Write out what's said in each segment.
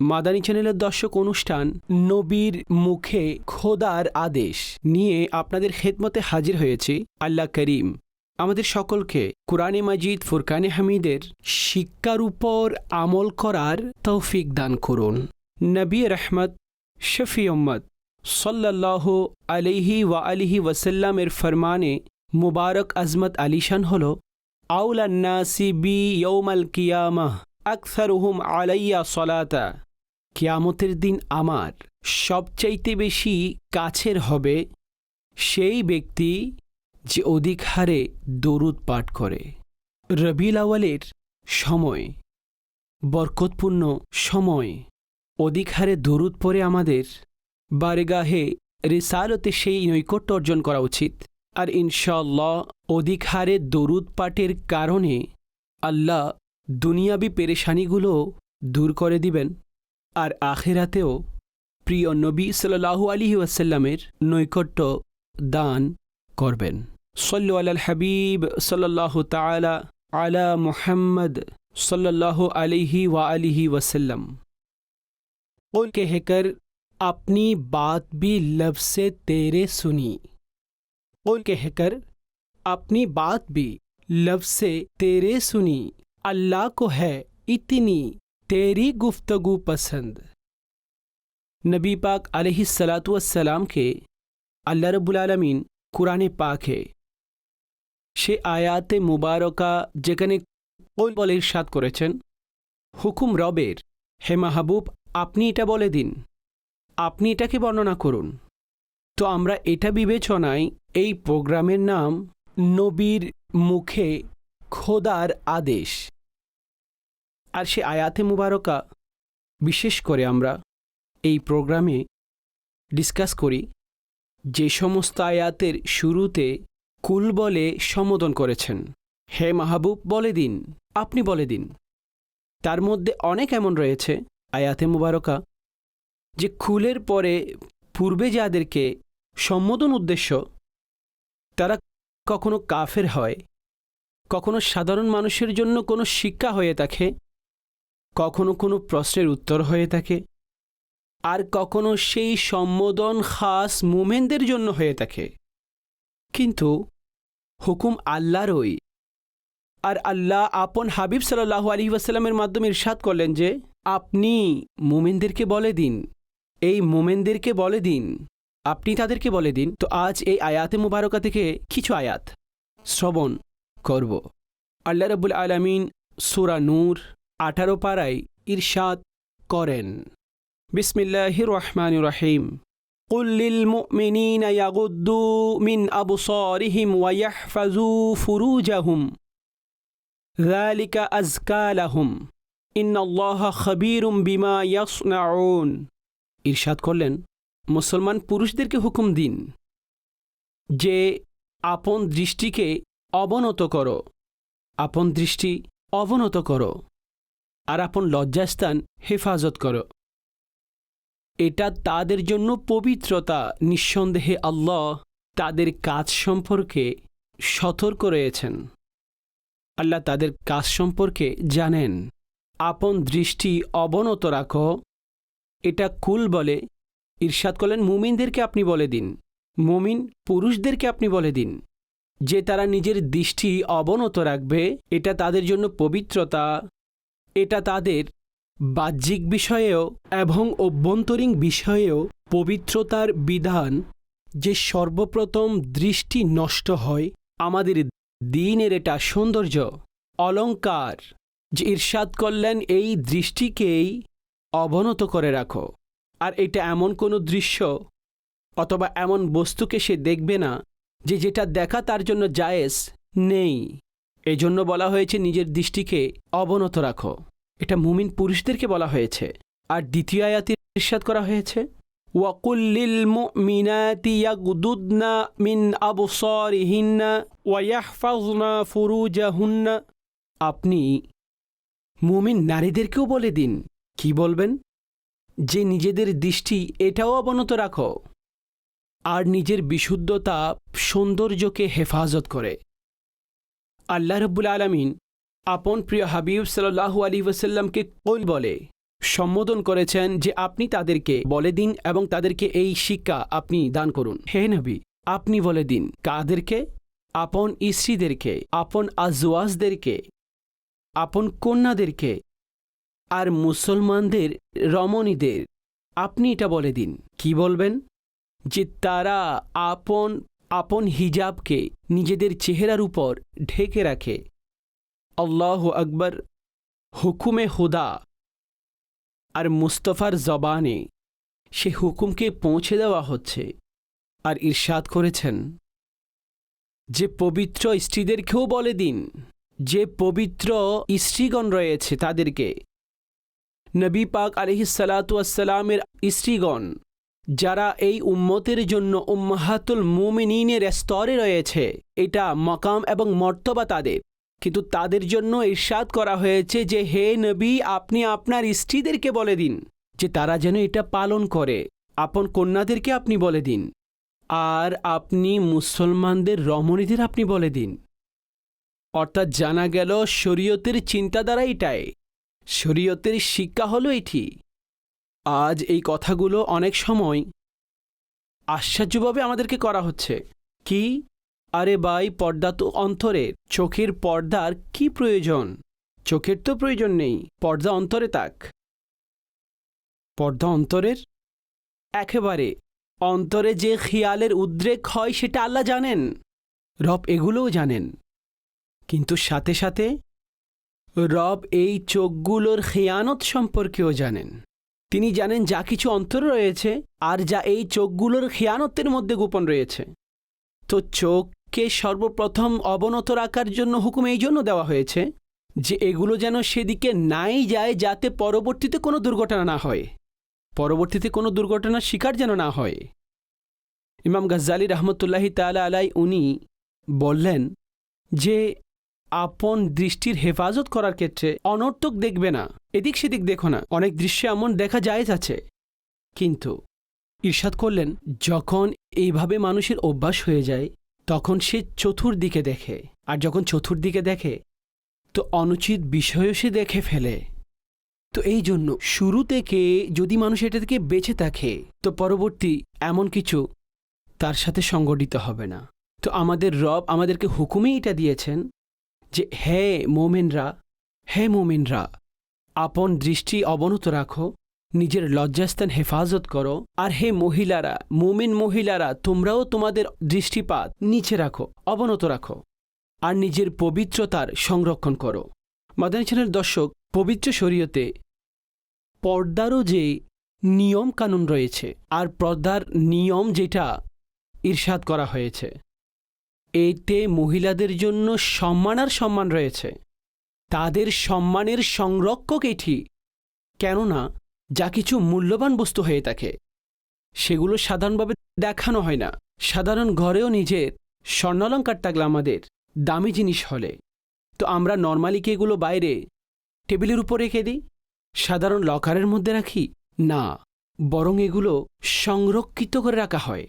মাদানী চ্যানেলের দর্শক অনুষ্ঠান নবীর মুখে খোদার আদেশ নিয়ে আপনাদের খেদমতে হাজির হয়েছি আল্লাহ করিম। আমাদের সকলকে কোরআনে মাজিদ, ফুরকানে হামিদের শিক্ষার উপর আমল করার তৌফিক দান করুন। নবী রহমত, শফি উম্মদ সাল্লাহ আলিহি ওয়া আলিহি ওয়াসাল্লামের ফরমানে মুবারক আজমত আলিশান হল আউলান্নাসি বি ইয়ৌমাল কিয়ামাহ, আকসারুহুম আলাইয়া সলাতা। কিয়ামতের দিন আমার সবচাইতে বেশি কাছের হবে সেই ব্যক্তি যে অধিক হারে দরুদ পাঠ করে। রবিল আওয়ালের সময়, বরকতপূর্ণ সময় অধিক হারে দরুদ পরে আমাদের বারেগাহে রিসালতে সেই নৈকট্য অর্জন করা উচিত। আর ইনশাল্লাহ অধিক হারে দরুদ পাঠের কারণে আল্লাহ দুনিয়াবি পেরেশানিগুলো দূর করে দিবেন। আর আখেরাতেও প্রিয় নবী সাল্লাহু আলিহি ওয়াসাল্লামের নৈকট্য দান করবেন সল্লু আল হাবিব সাল্লাহ তালা আলা মুহাম্মদ सल्लल्लाहु अलैहि व आलिहि वसल्लम कुल कहकर अपनी बात भी लब से तेरे सुनी कुल कहकर अपनी बात भी लब से तेरे सुनी अल्लाह को है इतनी तेरी गुफ्तगु पसंद নবী পাক আলহি সালাতামকে আল্লাহ রবুল আলমিন কোরআনে পাকে সে আয়াতে মুবারকা যেখানে কোন বলে ইরশাদ করেছেন হুকুম রবের হে মাহবুব আপনি এটা বলে দিন আপনি এটাকে বর্ণনা করুন তো আমরা এটা বিবেচনায় এই প্রোগ্রামের নাম নবীর মুখে খোদার আদেশ আর সে আয়াতে মুবারকা, বিশেষ করে আমরা এই প্রোগ্রামে ডিসকাস করি যে সমস্ত আয়াতের শুরুতে কুল বলে সম্বোধন করেছেন। হে মাহবুব, বলে দিন, আপনি বলে দিন। তার মধ্যে অনেক এমন রয়েছে আয়াতে মুবারকা, যে খুলের পরে পূর্বে যাদেরকে সম্বোধন উদ্দেশ্য, তারা কখনো কাফের হয়, কখনো সাধারণ মানুষের জন্য কোনো শিক্ষা হয়ে থাকে কখনো কোনো প্রশ্নের উত্তর হয়ে থাকে আর কখনো সেই সম্বোধন খাস মোমেনদের জন্য হয়ে থাকে। কিন্তু হুকুম আল্লাহরই। আর আল্লাহ আপন হাবিব সাল্লাহ আলী ওয়াসাল্লামের মাধ্যমে ইরশাদ করলেন যে, আপনি মোমেনদেরকে বলে দিন। এই মোমেনদেরকে বলে দিন। আপনি তাদেরকে বলে দিন। তো আজ এই আয়াতে মুবারকা থেকে কিছু আয়াত শ্রবণ করব। আল্লাহ রবুল আলমিন সুরা নূর আঠারো পাড়ায় ইরশাদ করেন বিসমিল্লাহ রহমান রহিম قل للمؤمنين يغضوا من أبصارهم ويحفظوا فروجهم ذلك أزكى لهم إن الله خبير بما يصنعون ইরশাদ করলেন মুসলমান পুরুষদেরকে হুকুম দিন যে আপন দৃষ্টিকে অবনত করো আপন দৃষ্টি অবনত করো আর আপন লজ্জাস্থান হেফাজত করো। এটা তাদের জন্য পবিত্রতা, নিঃসন্দেহে আল্লাহ তাদের কাজ সম্পর্কে সতর্ক রয়েছেন। আল্লাহ তাদের কাজ সম্পর্কে জানেন। আপন দৃষ্টি অবনত রাখো। এটা কুল বলে। ঈর্ষাদ করলেন, মুমিনদেরকে আপনি বলে দিন। মুমিন পুরুষদেরকে আপনি বলে দিন। যে তারা নিজের দৃষ্টি অবনত রাখবে, এটা তাদের জন্য পবিত্রতা এটা তাদের বাহ্যিক বিষয়েও এবং অভ্যন্তরীণ বিষয়েও পবিত্রতার বিধান যে সর্বপ্রথম দৃষ্টি নষ্ট হয় আমাদের দিনের এটা সৌন্দর্য, অলঙ্কার, যে ঈর্ষাদ করলেন এই দৃষ্টিকেই অবনত করে রাখো। আর এটা এমন কোনো দৃশ্য অথবা এমন বস্তুকে সে দেখবে না যে যেটা দেখা তার জন্য জায়েজ নেই। এজন্য বলা হয়েছে নিজের দৃষ্টিকে অবনত রাখো। এটা মুমিন পুরুষদেরকে বলা হয়েছে। আর দ্বিতীয় আয়াতে ইস্বাদ করা হয়েছে ওয়াকুল্লিল মুমিনাতি মিন আবসারিহিন্না ওয়া ফুরুজাহুন্না। আপনি মুমিন নারীদেরকেও বলে দিন। কি বলবেন? যে নিজেদের দৃষ্টি এটাও অবনত রাখো। আর নিজের বিশুদ্ধতা সৌন্দর্যকে হেফাজত করে। আল্লাহ রব্বুল আলমিন আপন প্রিয় হাবিব সাল্লাহু আলী ওসাল্লামকে কল বলে? সম্বোধন করেছেন যে আপনি তাদেরকে বলে দিন এবং তাদেরকে এই শিক্ষা আপনি দান করুন। হে নবী, আপনি বলে দিন, কাদেরকে? আপন স্ত্রীদেরকে, আপন আজওয়াজদেরকে, আপন কন্যাদেরকে, আর মুসলমানদের, রমণীদের, আপনি এটা বলে দিন। কি বলবেন? যে তারা আপন আপন হিজাবকে নিজেদের চেহারার উপর ঢেকে রাখে। আল্লাহ আকবর, হুকুমে হুদা। আর মুস্তফার জবানে সে হুকুমকে পৌঁছে দেওয়া হচ্ছে আর ঈর্ষাদ করেছেন। যে পবিত্র স্ত্রীদেরকেও বলে দিন, যে পবিত্র স্ত্রীগণ রয়েছে তাদেরকে। নবী পাক আলহিসালাতুয়াসাল্লামের স্ত্রীগণ যারা এই উম্মতের জন্য উম্মাহাতুল মুমিনিনের স্তরে রয়েছে, এটা মকাম এবং মর্তবা তাদের। কিন্তু তাদের জন্য ইরশাদ করা হয়েছে যে, হে নবী, আপনি আপনার স্ত্রীদেরকে বলে দিন যে, তারা যেন এটা পালন করে। আপন কন্যাদেরকে আপনি বলে দিন। আর আপনি মুসলমানদের রমণীদের আপনি বলে দিন। অর্থাৎ জানা গেল, শরীয়তের চিন্তাধারা এটাই। শরীয়তের শিক্ষা হলো এটি। আজ এই কথাগুলো অনেক সময় আশ্চর্যভাবে আমাদেরকে করা হচ্ছে। কি? আরে বাই পর্দা তো অন্তরের চোখের পর্দার কি প্রয়োজন? চোখের তো প্রয়োজন নেই। পর্দা অন্তরে তাক পর্দা অন্তরের? একেবারে। অন্তরে যে খেয়ালের উদ্রেক হয় সেটা আল্লাহ জানেন। রব এগুলোও জানেন। কিন্তু সাথে সাথে রব এই চোখগুলোর খেয়ানত সম্পর্কেও জানেন। তিনি জানেন যা কিছু অন্তর রয়েছে আর যা এই চোখগুলোর খেয়ানতের মধ্যে গোপন রয়েছে। তো চোখকে সর্বপ্রথম অবনত রাখার জন্য হুকুম এই জন্য দেওয়া হয়েছে যে এগুলো যেন সেদিকে নাই যায় যাতে পরবর্তীতে কোনো দুর্ঘটনা না হয়। পরবর্তীতে কোনো দুর্ঘটনার শিকার যেন না হয়। ইমাম গজ্জালি রহমতুল্লাহি তালা আলাই উনি বললেন যে আপন দৃষ্টির হেফাজত করার ক্ষেত্রে অনর্থক দেখবে না। এদিক সেদিক দেখো না। অনেক দৃশ্যে এমন দেখা যায় আছে। কিন্তু ঈর্ষাদ করলেন, যখন এইভাবে মানুষের অভ্যাস হয়ে যায়, তখন সে চতুর্দিকে দেখে। আর যখন চতুর্দিকে দেখে, তো অনুচিত বিষয়ও সে দেখে ফেলে। তো এই জন্য শুরু থেকে যদি মানুষ এটা থেকে বেঁচে থাকে, তো পরবর্তী এমন কিছু তার সাথে সংগঠিত হবে না। তো আমাদের রব আমাদেরকে হুকুমেই এটা দিয়েছেন যে, হে মোমেনরা হে মোমেনরা, আপন দৃষ্টি অবনত রাখো, নিজের লজ্জাস্থান হেফাজত করো, আর হে মহিলারা, মোমেন মহিলারা, তোমরাও তোমাদের দৃষ্টিপাত নিচে রাখো, অবনত রাখো, আর নিজের পবিত্রতার সংরক্ষণ করো। মাদানী চ্যানেল দর্শক, পবিত্র শরীয়তে পর্দারও যে নিয়ম কানুন রয়েছে, আর পর্দার নিয়ম যেটা ঈর্ষাদ করা হয়েছে। এতে মহিলাদের জন্য সম্মান আর সম্মান রয়েছে। তাদের সম্মানের সংরক্ষক এটি। কেননা, যা কিছু মূল্যবান বস্তু হয়ে থাকে, সেগুলো সাধারণভাবে দেখানো হয় না। সাধারণ ঘরেও নিজের স্বর্ণালঙ্কার থাকলে আমাদের দামি জিনিস হলে। তো আমরা নর্মালি কি এগুলো বাইরে টেবিলের উপর রেখে দিই? সাধারণ লকারের মধ্যে রাখি? না, বরং এগুলো সংরক্ষিত করে রাখা হয়।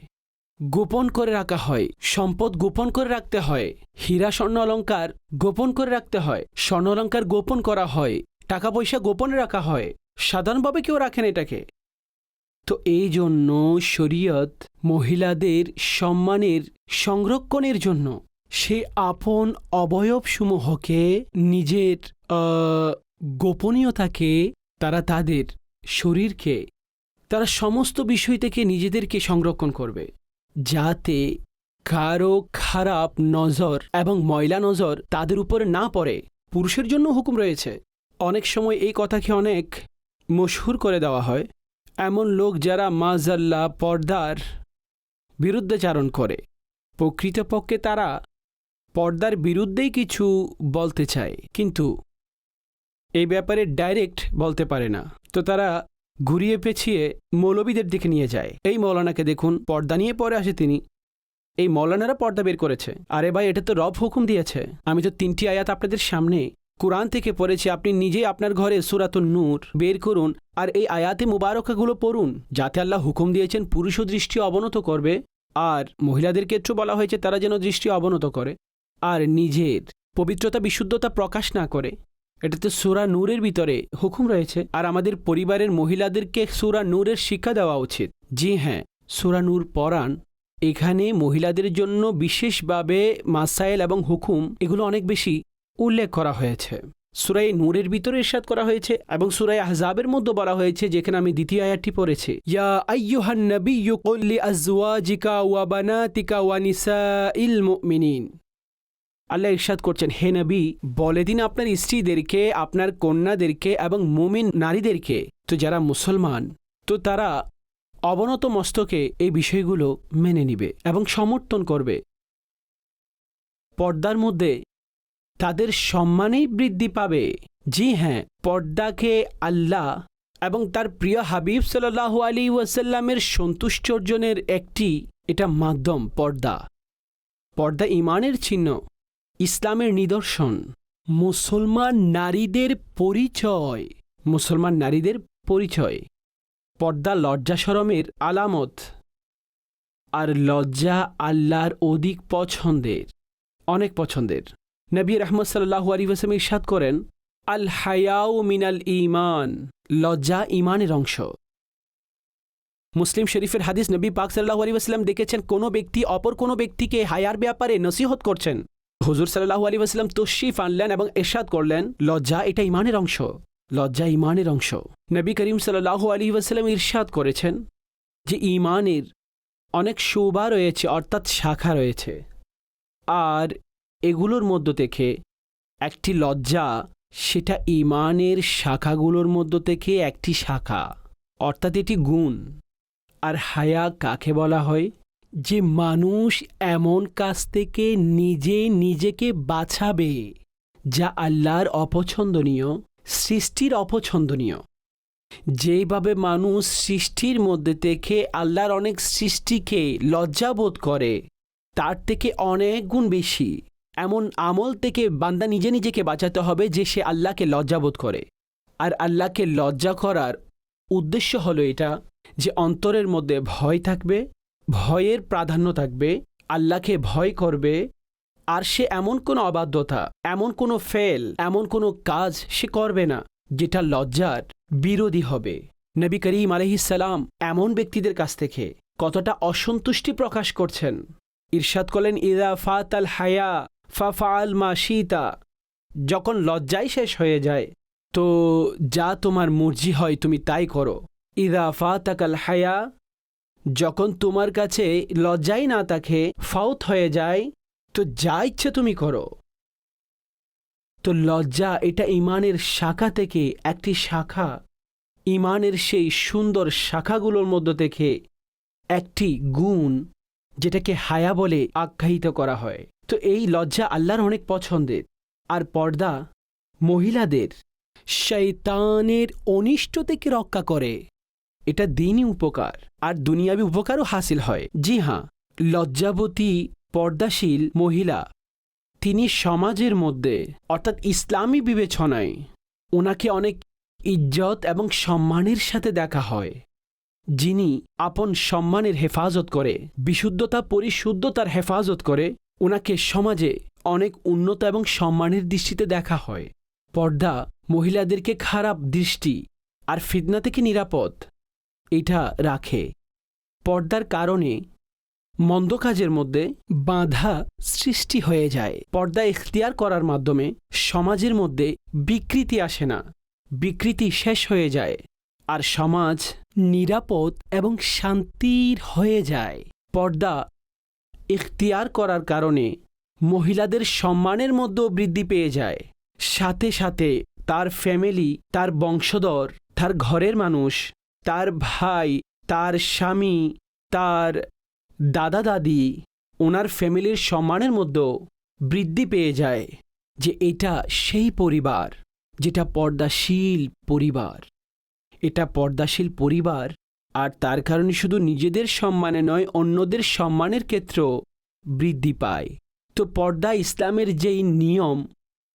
গোপন করে রাখা হয়। সম্পদ গোপন করে রাখতে হয়। হীরা, স্বর্ণ অলঙ্কার গোপন করে রাখতে হয়। স্বর্ণ অলঙ্কার গোপন করা হয়। টাকা, পয়সা গোপনে রাখা হয়। সাধারণভাবে কেউ রাখেন এটাকে। তো এই জন্য শরীয়ত মহিলাদের সম্মানের সংরক্ষণের জন্য সে আপন অবয়বসমূহকে নিজের গোপনীয়তাকে তারা তাদের শরীরকে, তারা সমস্ত বিষয় থেকে নিজেদেরকে সংরক্ষণ করবে। যাতে কারও খারাপ নজর এবং ময়লা নজর তাদের উপরে না পড়ে। পুরুষের জন্য হুকুম রয়েছে। অনেক সময় এই কথাকে অনেক মশহুর করে দেওয়া হয়। এমন লোক যারা মাজাল্লা পর্দার বিরুদ্ধেচারণ করে। প্রকৃতপক্ষে তারা পর্দার বিরুদ্ধেই কিছু বলতে চায়, কিন্তু এই ব্যাপারে ডাইরেক্ট বলতে পারে না। তো তারা ঘুরিয়ে পেছিয়ে মৌলবীদের দিকে নিয়ে যায়। এই মৌলানাকে দেখুন, পর্দা নিয়ে পরে আসে তিনি। এই মৌলানারা পর্দা বের করেছে। আরে ভাই, এটা তো রব হুকুম দিয়েছে। আমি তো তিনটি আয়াত আপনাদের সামনে, কোরআন থেকে পড়েছি, আপনি নিজেই আপনার ঘরে সুরাতুন নূর বের করুন আর এই আয়াতে মুবারকাগুলো পড়ুন, যাতে আল্লাহ হুকুম দিয়েছেন পুরুষও দৃষ্টি অবনত করবে আর মহিলাদের ক্ষেত্রেও বলা হয়েছে তারা যেন দৃষ্টি অবনত করে আর নিজের পবিত্রতা, বিশুদ্ধতা প্রকাশ না করে। এটাতে সুরা নূরের ভিতরে হুকুম রয়েছে, আর আমাদের পরিবারের মহিলাদেরকে সুরা নূরের শিক্ষা দেওয়া উচিত। জি হ্যাঁ সুরা নূর পড়ান। এখানে মহিলাদের জন্য বিশেষভাবে মাসাইল এবং হুকুম এগুলো অনেক বেশি উল্লেখ করা হয়েছে। সুরাই নূরের ভিতরে ইরশাদ করা হয়েছে এবং সুরাই আহজাবের মধ্যে বলা হয়েছে, যেখানে আমি দ্বিতীয় আয়াতটি পড়েছি। ইয়া আইয়ুহান নাবিয়্যু কুল লিআজওয়াজিকা ওয়া বানাতিকা ওয়া নিসাইল মুমিনিন। আল্লাহ ইরশাদ করছেন, হে নবী, বলে দিন আপনার স্ত্রীদেরকে, আপনার কন্যাদেরকে এবং মুমিন নারীদেরকে। তো যারা মুসলমান, তো তারা অবনত মস্তকে এই বিষয়গুলো মেনে নিবে এবং সমর্থন করবে। পর্দার মধ্যে তাদের সম্মানেই বৃদ্ধি পাবে। জি হ্যাঁ পর্দাকে আল্লাহ এবং তার প্রিয় হাবিব সাল্লাহ আলী ওয়াসাল্লামের সন্তুষ্টর্জনের একটি, এটা মাধ্যম পর্দা। পর্দা ইমানের চিহ্ন। ইসলামের নিদর্শন, মুসলমান নারীদের পরিচয়, মুসলমান নারীদের পরিচয়। পর্দা লজ্জা সরমের আলামত আর লজ্জা আল্লাহর অধিক পছন্দের, অনেক পছন্দের। নবী রহমদ সাল্লাহু আলী ইরশাদ করেন, আল হায়াউ মিনাল ইমান লজ্জা ইমানের অংশ। মুসলিম শরীফের হাদিস নবী পাক সাল্লাহ আলী দেখেছেন কোনো ব্যক্তি অপর কোনো ব্যক্তিকে হায়ার ব্যাপারে নসিহত করছেন। হুজুর সাল্লাহু আলী ওয়াসাল্লাম তশিফ আনলেন এবং এরশাদ করলেন, লজ্জা এটা ইমানের অংশ। লজ্জা ইমানের অংশ। নবী করিম সাল্লাহু আলী ওয়াসাল্লাম ইরশাদ করেছেন যে ইমানের অনেক শোভা রয়েছে, অর্থাৎ শাখা রয়েছে। আর এগুলোর মধ্য থেকে একটি লজ্জা, সেটা ইমানের শাখাগুলোর মধ্য থেকে একটি শাখা, অর্থাৎ এটি গুণ। আর হায়া কাকে বলা হয়? যে মানুষ এমন কাজ থেকে নিজে নিজেকে বাঁচাবে যা আল্লাহর অপছন্দনীয়, সৃষ্টির অপছন্দনীয়। যেইভাবে মানুষ সৃষ্টির মধ্যে থেকে আল্লাহর অনেক সৃষ্টিকে লজ্জাবোধ করে, তার থেকে অনেক গুণ বেশি। এমন আমল থেকে বান্দা নিজে নিজেকে বাঁচাতে হবে যে সে আল্লাহকে লজ্জাবোধ করে। আর আল্লাহকে লজ্জা করার উদ্দেশ্য হলো এটা যে অন্তরের মধ্যে ভয় থাকবে ভয়ের প্রাধান্য থাকবে, আল্লাহকে ভয় করবে, আর সে এমন কোনো অবাধ্যতা, এমন কোনো ফেল, এমন কোনো কাজ সে করবে না, যেটা লজ্জার বিরোধী হবে। নবী করিম আলহিসাল্লাম এমন ব্যক্তিদের কাছ থেকে কতটা অসন্তুষ্টি প্রকাশ করছেন। ইরশাদ করলেন, ইদা ফাত আল হায়া, ফা ফাল মা শীতা। যখন লজ্জাই শেষ হয়ে যায়, তো যা তোমার মর্জি হয় তুমি তাই করো। ইদা ফাতাকাল হায়া যখন তোমার কাছে লজ্জাই না থাকে, ফাউত হয়ে যায়, তো যা ইচ্ছে তুমি করো। তো লজ্জা এটা ইমানের শাখা থেকে একটি শাখা। ইমানের সেই সুন্দর শাখাগুলোর মধ্য থেকে একটি গুণ, যেটাকে হায়া বলে আখ্যায়িত করা হয়। তো এই লজ্জা আল্লাহর অনেক পছন্দের। আর পর্দা মহিলাদের শৈতানের অনিষ্ট থেকে রক্ষা করে। এটা দিনই উপকার, আর দুনিয়াবি উপকারও হাসিল হয়। জি হ্যাঁ লজ্জাবতী, পর্দাশীল মহিলা, তিনি সমাজের মধ্যে, অর্থাৎ ইসলামী বিবেচনায় ওনাকে অনেক ইজ্জত এবং সম্মানের সাথে দেখা হয়। যিনি আপন সম্মানের হেফাজত করে, বিশুদ্ধতা, পরিশুদ্ধতার হেফাজত করে ওনাকে সমাজে অনেক উন্নত এবং সম্মানের দৃষ্টিতে দেখা হয়। পর্দা মহিলাদেরকে খারাপ দৃষ্টি আর ফিতনা থেকে নিরাপদ। এটা রাখে। পর্দার কারণে মন্দ কাজের মধ্যে বাধা সৃষ্টি হয়ে যায়। পর্দা ইখতিয়ার করার মাধ্যমে সমাজের মধ্যে বিকৃতি আসে না, বিকৃতি শেষ হয়ে যায় আর সমাজ নিরাপদ এবং শান্তির হয়ে যায়। পর্দা ইখতিয়ার করার কারণে মহিলাদের সম্মানের মধ্যেও বৃদ্ধি পেয়ে যায়। সাথে সাথে তার ফ্যামিলি তার বংশধর, তার ঘরের মানুষ তার ভাই, তার স্বামী, তার দাদা দাদি ওনার ফ্যামিলির সম্মানের মধ্যেও বৃদ্ধি পেয়ে যায় যে এটা সেই পরিবার, যেটা পর্দাশীল পরিবার। এটা পর্দাশীল পরিবার আর তার কারণে শুধু নিজেদের সম্মানে নয়, অন্যদের সম্মানের ক্ষেত্রেও বৃদ্ধি পায়। তো পর্দা ইসলামের যেই নিয়ম,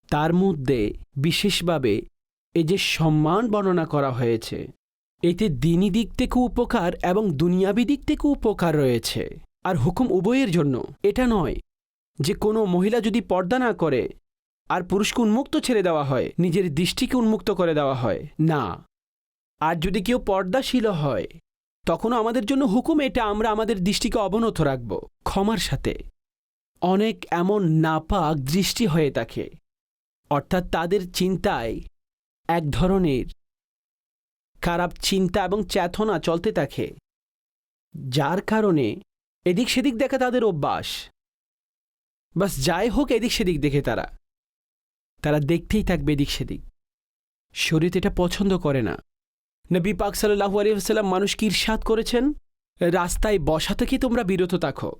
তার মধ্যে বিশেষভাবে এ যে সম্মান বর্ণনা করা হয়েছে এতে দিনী দিক থেকে উপকার এবং দুনিয়াবি দিক থেকে উপকার রয়েছে। আর হুকুম উভয়ের জন্য। এটা নয় যে কোনো মহিলা যদি পর্দা না করে আর পুরুষকে উন্মুক্ত ছেড়ে দেওয়া হয়, নিজের দৃষ্টিকে উন্মুক্ত করে দেওয়া হয়, না। আর যদি কেউ পর্দাশীল হয়, তখনও আমাদের জন্য হুকুম এটা, আমরা আমাদের দৃষ্টিকে অবনত রাখব, ক্ষমার সাথে। অনেক এমন নাপাক দৃষ্টি হয়ে থাকে। অর্থাৎ তাদের চিন্তায় এক ধরনের খারাপ চিন্তা এবং চেতনা চলতে থাকে। যার কারণে এদিক সেদিক দেখা তাদের অভ্যাস। বাস যাই হোক এদিক সেদিক দেখে তারা। তারা দেখতেই থাকবে এদিক সেদিক। শরীর এটা পছন্দ করে না। নবী পাক সাল্লাহু আলিয়াল্লাম মানুষকে ঈর্ষাদ করেছেন? রাস্তায় বসা থেকে তোমরা বিরত থাকো।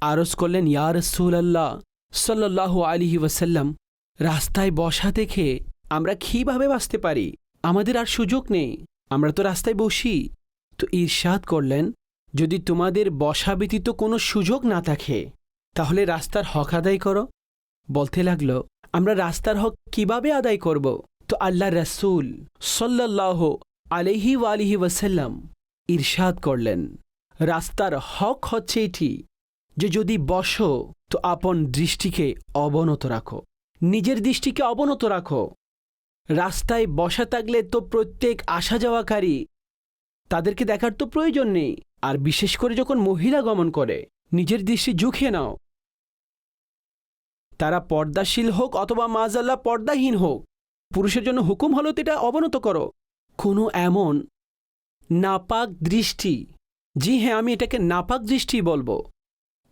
আরজ করলেন, ইয়া রসুল্লাহ সাল্লাহু আলিহি ওয়াসাল্লাম, রাস্তায় বসা দেখে আমরা কীভাবে বাঁচতে পারি? আমাদের আর সুযোগ নেই। আমরা তো রাস্তায় বসি। তো ঈর্ষাদ করলেন, যদি তোমাদের বসা ব্যতীত কোনো সুযোগ না থাকে, তাহলে রাস্তার হক আদায় করো। বলতে লাগল, আমরা রাস্তার হক কীভাবে আদায় করব? তো আল্লাহ রসুল সাল্লাহ আলহি ওয়ালিহি ওয়াসাল্লাম ঈর্ষাদ করলেন, রাস্তার হক হচ্ছে এটি যে যদি বসো, তো আপন দৃষ্টিকে অবনত রাখো, নিজের দৃষ্টিকে অবনত রাখো। রাস্তায় বসা থাকলে তো প্রত্যেক আসা যাওয়াকারী। তাদেরকে দেখার তো প্রয়োজন নেই। আর বিশেষ করে যখন মহিলা গমন করে, নিজের দৃষ্টি ঝুঁকিয়ে নাও। তারা পর্দাশীল হোক অথবা মাজাল্লা পর্দাহীন হোক, পুরুষের জন্য হুকুম হলো এটা অবনত করো। কোনো এমন নাপাক দৃষ্টি, জি হ্যাঁ আমি এটাকে নাপাক দৃষ্টি বলব,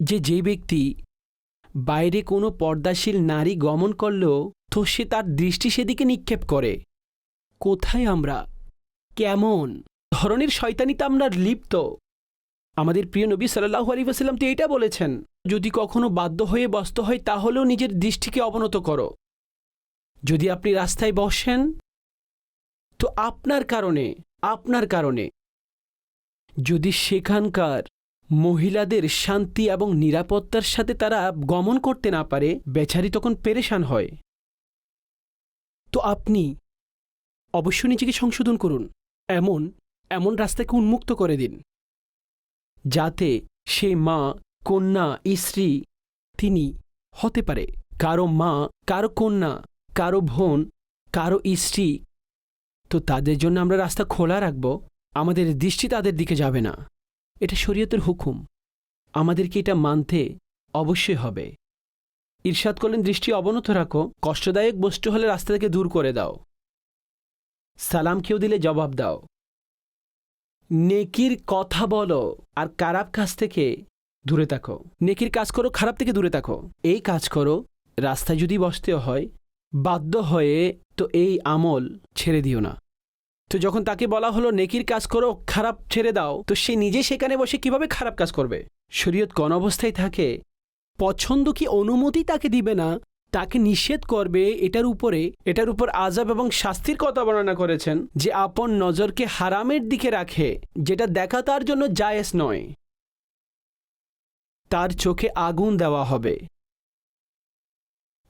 যে যে ব্যক্তি বাইরে কোনো পর্দাশীল নারী গমন করলেও তো সে তার দৃষ্টি সেদিকে নিক্ষেপ করে। কোথায় আমরা? কেমন? ধরনের শয়তানিতে আমরা লিপ্ত। আমাদের প্রিয় নবী সাল্লাহু আলী ওসাল্লাম তো এইটা বলেছেন, যদি কখনো বাধ্য হয়ে বসতে হয়, তাহলেও নিজের দৃষ্টিকে অবনত করো। যদি আপনি রাস্তায় বসেন, তো আপনার কারণে আপনার কারণে। যদি সেখানকার মহিলাদের শান্তি এবং নিরাপত্তার সাথে তারা গমন করতে না পারে, বেচারি তখন পেরেশান হয়। তো আপনি অবশ্যই নিজেকে সংশোধন করুন, এমন এমন রাস্তাকে উন্মুক্ত করে দিন, যাতে সে মা, কন্যা, স্ত্রী তিনি হতে পারে। কারও মা, কারও কন্যা, কারও বোন, কারও স্ত্রী। তো তাদের জন্য আমরা রাস্তা খোলা রাখব, আমাদের দৃষ্টি তাদের দিকে যাবে না। এটা শরীয়তের হুকুম। আমাদেরকে এটা মানতে অবশ্যই হবে। ঈর্ষাদ করলেন, দৃষ্টি অবনত রাখো, কষ্টদায়ক বস্তু হলে রাস্তা থেকে দূর করে দাও। সালাম কেউ দিলে জবাব দাও। নেকির কথা বলো আর খারাপ কাজ থেকে দূরে থাকো। নেকির কাজ করো, খারাপ থেকে দূরে থাকো। এই কাজ করো, রাস্তায় যদি বসতে হয়, বাধ্য হয়ে তো এই আমল ছেড়ে দিও না। তো যখন তাকে বলা হলো, নেকির কাজ করো, খারাপ ছেড়ে দাও, তো সে নিজে সেখানে বসে কীভাবে খারাপ কাজ করবে? শরীয়ত কোন অবস্থায় থাকে, পছন্দ কি অনুমতি তাকে দিবে না, তাকে নিষেধ করবে, এটার উপরে, এটার উপর আজাব এবং শাস্তির কথা বর্ণনা করেছেন যে আপন নজরকে হারামের দিকে রাখে, যেটা দেখা তার জন্য জায়েজ নয়। তার চোখে আগুন দেওয়া হবে।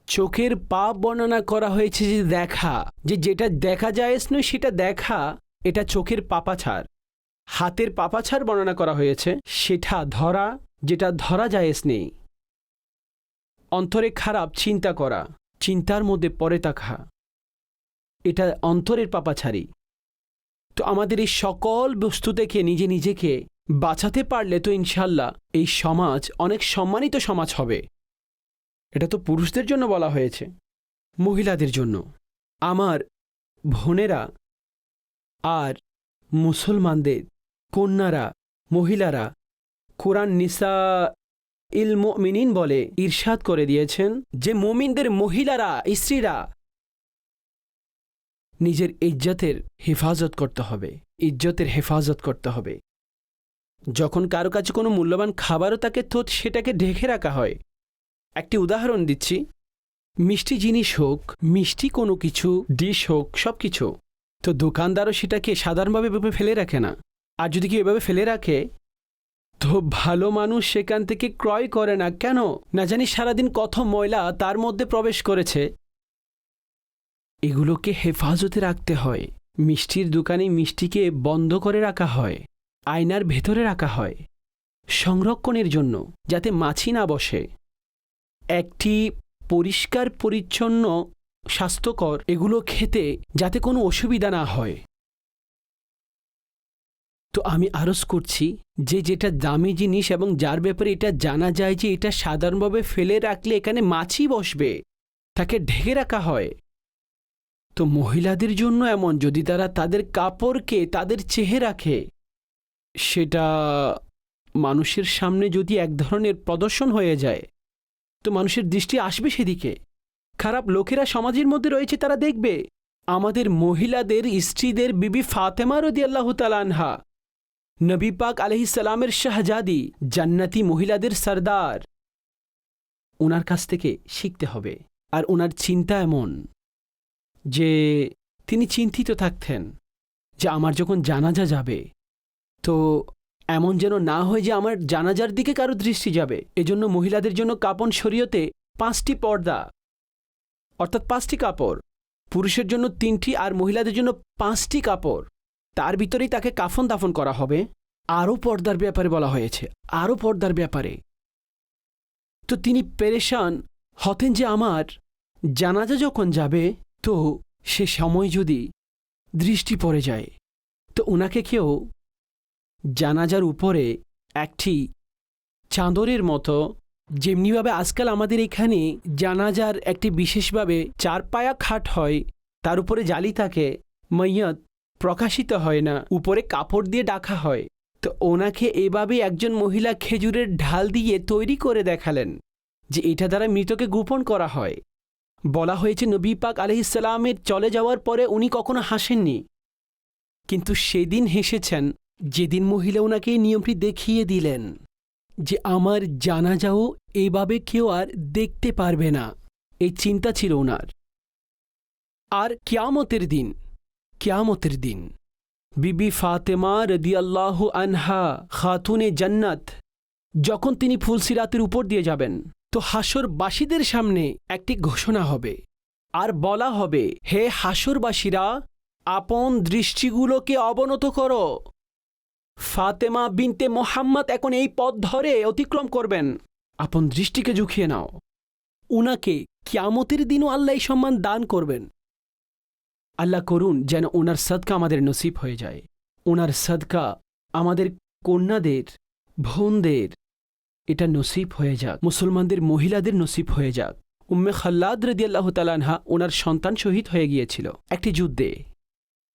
চোখের পাপ বর্ণনা করা হয়েছে যে দেখা, যে যেটা দেখা জায়েজ নয় সেটা দেখা, এটা চোখের পাপাছাড় হাতের পাপাছাড় বর্ণনা করা হয়েছে, সেটা ধরা, যেটা ধরা জায়েজ নেই অন্তরে খারাপ চিন্তা করা, চিন্তার মধ্যে পড়ে থাকা। এটা অন্তরের পাপাছাড়ি তো আমাদের এই সকল বস্তু থেকে নিজে নিজেকে বাঁচাতে পারলে তো ইনশাল্লাহ এই সমাজ অনেক সম্মানিত সমাজ হবে। এটা তো পুরুষদের জন্য বলা হয়েছে। মহিলাদের জন্য। আমার বোনেরা আর মুসলমানদের কন্যারা, মহিলারা কোরআন নিসা ইল মিনিন বলে ঈর্ষাদ করে দিয়েছেন যে মমিনদের মহিলারা, স্ত্রীরা নিজের ইজ্জতের হেফাজত করতে হবে, ইজ্জতের হেফাজত করতে হবে। যখন কারও কাছে কোনো মূল্যবান খাবারও তাকে তো সেটাকে ঢেকে রাখা হয় একটি উদাহরণ দিচ্ছি। মিষ্টি জিনিস হোক, মিষ্টি কোনো কিছু, ডিশ হোক সব কিছু তো দোকানদারও সেটাকে সাধারণভাবে এভাবে ফেলে রাখে না। আর যদি কেউ এভাবে ফেলে রাখে, তো ভালো মানুষ সেখান থেকে ক্রয় করে না। কেন? না জানি সারাদিন কত ময়লা তার মধ্যে প্রবেশ করেছে। এগুলোকে হেফাজতে রাখতে হয়। মিষ্টির দোকানে মিষ্টিকে বন্ধ করে রাখা হয়। আয়নার ভেতরে রাখা হয়। সংরক্ষণের জন্য, যাতে মাছি না বসে। একটি পরিষ্কার, পরিচ্ছন্ন, স্বাস্থ্যকর এগুলো খেতে যাতে কোনো অসুবিধা না হয়। তো আমি আরজ করছি যে যেটা দামি জিনিস এবং যার ব্যাপারে এটা জানা যায় যে এটা সাধারণভাবে ফেলে রাখলে এখানে মাছি বসবে, তাকে ঢেকে রাখা হয়। তো মহিলাদের জন্য এমন, যদি তারা তাদের কাপড়কে, তাদের চেহারাকে সেটা মানুষের সামনে যদি এক ধরনের প্রদর্শন হয়ে যায় তো মানুষের দৃষ্টি আসবে সেদিকে। খারাপ লোকেরা সমাজের মধ্যে রয়েছে, তারা দেখবে। আমাদের মহিলাদের, স্ত্রীদের, বিবি ফাতেমা রদি আল্লাহ তালানহা নবী পাক আলহিসাল্লামের শাহজাদি, জান্নাতি মহিলাদের সর্দার। ওনার কাছ থেকে শিখতে হবে, আর ওনার চিন্তা এমন যে, তিনি চিন্তিত থাকতেন যে, আমার যখন জানাজা যাবে, তো এমন যেন না হয় যে আমার জানাজার দিকে কারও দৃষ্টি যাবে। এজন্য মহিলাদের জন্য কাপন শরীয়তে পাঁচটি পর্দা, অর্থাৎ পাঁচটি কাপড়। পুরুষের জন্য তিনটি আর মহিলাদের জন্য পাঁচটি কাপড়। তার ভিতরেই তাকে কাফন দাফন করা হবে। আরও পর্দার ব্যাপারে বলা হয়েছে। আরও পর্দার ব্যাপারে। তো তিনি পেরেশান হতেন যে আমার জানাজা যখন যাবে, তো সে সময় যদি দৃষ্টি পড়ে যায়। তো ওনাকে কেউ জানাজার উপরে একটি চাঁদরের মতো, যেমনিভাবে আজকাল আমাদের এখানে জানাজার একটি বিশেষভাবে চারপায়া খাট হয়, তার উপরে জালি থাকে, মৈয়ত প্রকাশিত হয় না, উপরে কাপড় দিয়ে ডাকা হয়। তো ওনাকে এভাবে একজন মহিলা খেজুরের ঢাল দিয়ে তৈরি করে দেখালেন, যে এটা দ্বারা মৃতকে গোপন করা হয়। বলা হয়েছে নবী পাক আলহিসাল্লামের চলে যাওয়ার পরে উনি কখনো হাসেননি। কিন্তু সেদিন হেসেছেন যেদিন মহিলা ওনাকে নিয়মটি দেখিয়ে দিলেন যে আমার জানাজাও এইভাবে কেউ আর দেখতে পারবে না, এই চিন্তা ছিল ওনার আর কিয়ামতের দিন কিয়ামতের দিন, বিবি ফাতেমা রদিয়াল্লাহ আনহা খাতুনে জান্নাত, যখন তিনি ফুলসিরাতের উপর দিয়ে যাবেন, তো হাসরবাসীদের সামনে একটি ঘোষণা হবে। আর বলা হবে, হে হাসরবাসীরা আপন দৃষ্টিগুলোকে অবনত করো। ফাতেমা বিনতে মোহাম্মদ এখন এই পথ ধরে অতিক্রম করবেন। আপন দৃষ্টিকে ঝুঁকিয়ে নাও। উনাকে কিয়ামতের দিনও আল্লাহ সম্মান দান করবেন। আল্লাহ করুন যেন ওনার সদকা আমাদের নসিব হয়ে যায়। ওনার সদকা আমাদের কন্যাদের, বোনদের, এটা নসিব হয়ে যাক। মুসলমানদের, মহিলাদের নসিব হয়ে যাক। উম্মে খাল্লাদ রদি আল্লাহ তালানহা ওনার সন্তান শহীদ হয়ে গিয়েছিল। একটি যুদ্ধে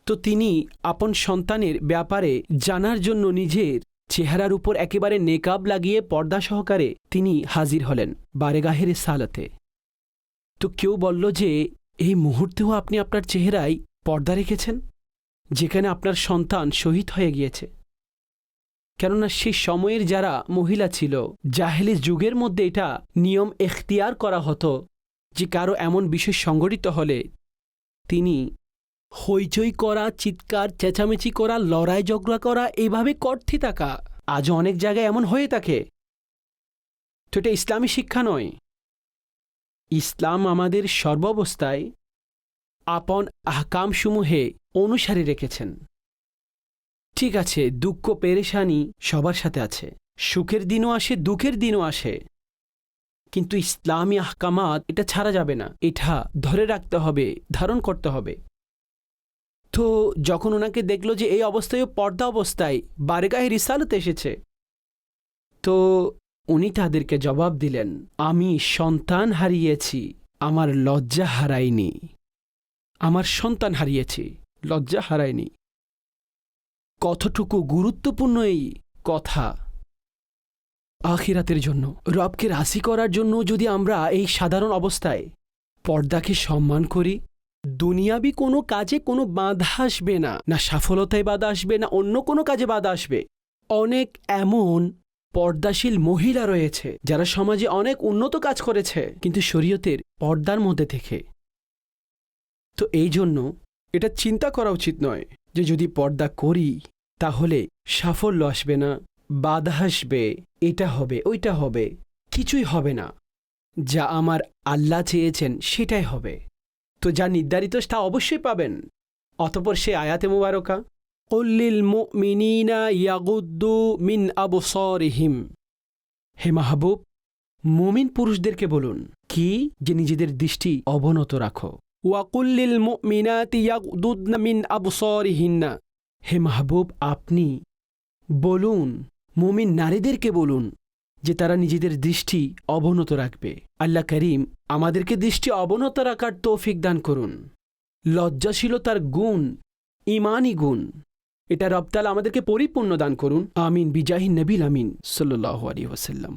তো তিনি আপন সন্তানের ব্যাপারে জানার জন্য নিজের চেহারার উপর একেবারে নেকাব লাগিয়ে পর্দা সহকারে তিনি হাজির হলেন বারেগাহের সালাতে। তো কেউ বলল যে, এই মুহূর্তেও আপনি আপনার চেহারায় পর্দা রেখেছেন? যেখানে আপনার সন্তান শহীদ হয়ে গিয়েছে? কেননা সেই সময়ের যারা মহিলা ছিল, জাহেলি যুগের মধ্যে এটা নিয়ম এখতিয়ার করা হতো যে কারও এমন বিষয় সংগঠিত হলে তিনি হইচই করা, চিৎকার, চেঁচামেচি করা, লড়াই ঝগড়া করা এইভাবে করতে থাকা। আজও অনেক জায়গায় এমন হয়ে থাকে। তো এটা ইসলামী শিক্ষা নয়। ইসলাম আমাদের সর্বাবস্থায় আপন আহকামসমূহে অনুসারী রেখেছেন। ঠিক আছে, দুঃখ পেরেশানি সবার সাথে আছে। সুখের দিনও আসে, দুঃখের দিনও আসে। কিন্তু ইসলামী আহকামাত এটা ছাড়া যাবে না। এটা ধরে রাখতে হবে, ধারণ করতে হবে। তো যখন ওনাকে দেখল যে এই অবস্থায় পর্দা অবস্থায়, বারেগাহে রিসালতে এসেছে। তো উনি তাদেরকে জবাব দিলেন, আমি সন্তান হারিয়েছি, আমার লজ্জা হারাইনি আমার সন্তান হারিয়েছি, লজ্জা হারাইনি কতটুকু গুরুত্বপূর্ণ এই কথা আখিরাতের জন্য। রবকে রাশি করার জন্য যদি আমরা এই সাধারণ অবস্থায় পর্দাকে সম্মান করি দুনিয়াবি কোনো কাজে কোনো বাধা আসবে না। না সফলতায় বাধা আসবে, না অন্য কোনো কাজে বাধা আসবে। অনেক এমন পর্দাশীল মহিলা রয়েছে, যারা সমাজে অনেক উন্নত কাজ করেছে, কিন্তু শরীয়তের পর্দার মধ্যে থেকে। তো এই জন্য এটা চিন্তা করা উচিত নয় যে যদি পর্দা করি, তাহলে সাফল্য আসবে না, বাধা আসবে, এটা হবে, ওইটা হবে, কিছুই হবে না। যা আমার আল্লাহ চেয়েছেন, সেটাই হবে। তো যা নির্ধারিত তা অবশ্যই পাবেন। অতপর সে আয়াতে মুবারকা কল্লিল মুমিনিনা ইয়াগুদ্দু মিন আবসারিহিম। হে মাহবুব, মুমিন পুরুষদেরকে বলুন, কি যে নিজেদের দৃষ্টি অবনত রাখো? ওয়াকুল্লিল মুমিনাতি ইয়াগুদ্দুনা মিন আবসারিহিন্না। হে মাহবুব, আপনি বলুন, মুমিন নারীদেরকে বলুন যে তারা নিজেদের দৃষ্টি অবনত রাখবে। আল্লাহ করিম আমাদেরকে দৃষ্টি অবনত রাখার তৌফিক দান করুন। লজ্জাশীলতার গুণ, ইমানই গুণ। এটা রপ্তাল আমাদেরকে পরিপূর্ণ দান করুন। আমিন। বিজাহিন নবিল আমিন সাল্লাহ আলী ওসাল্লাম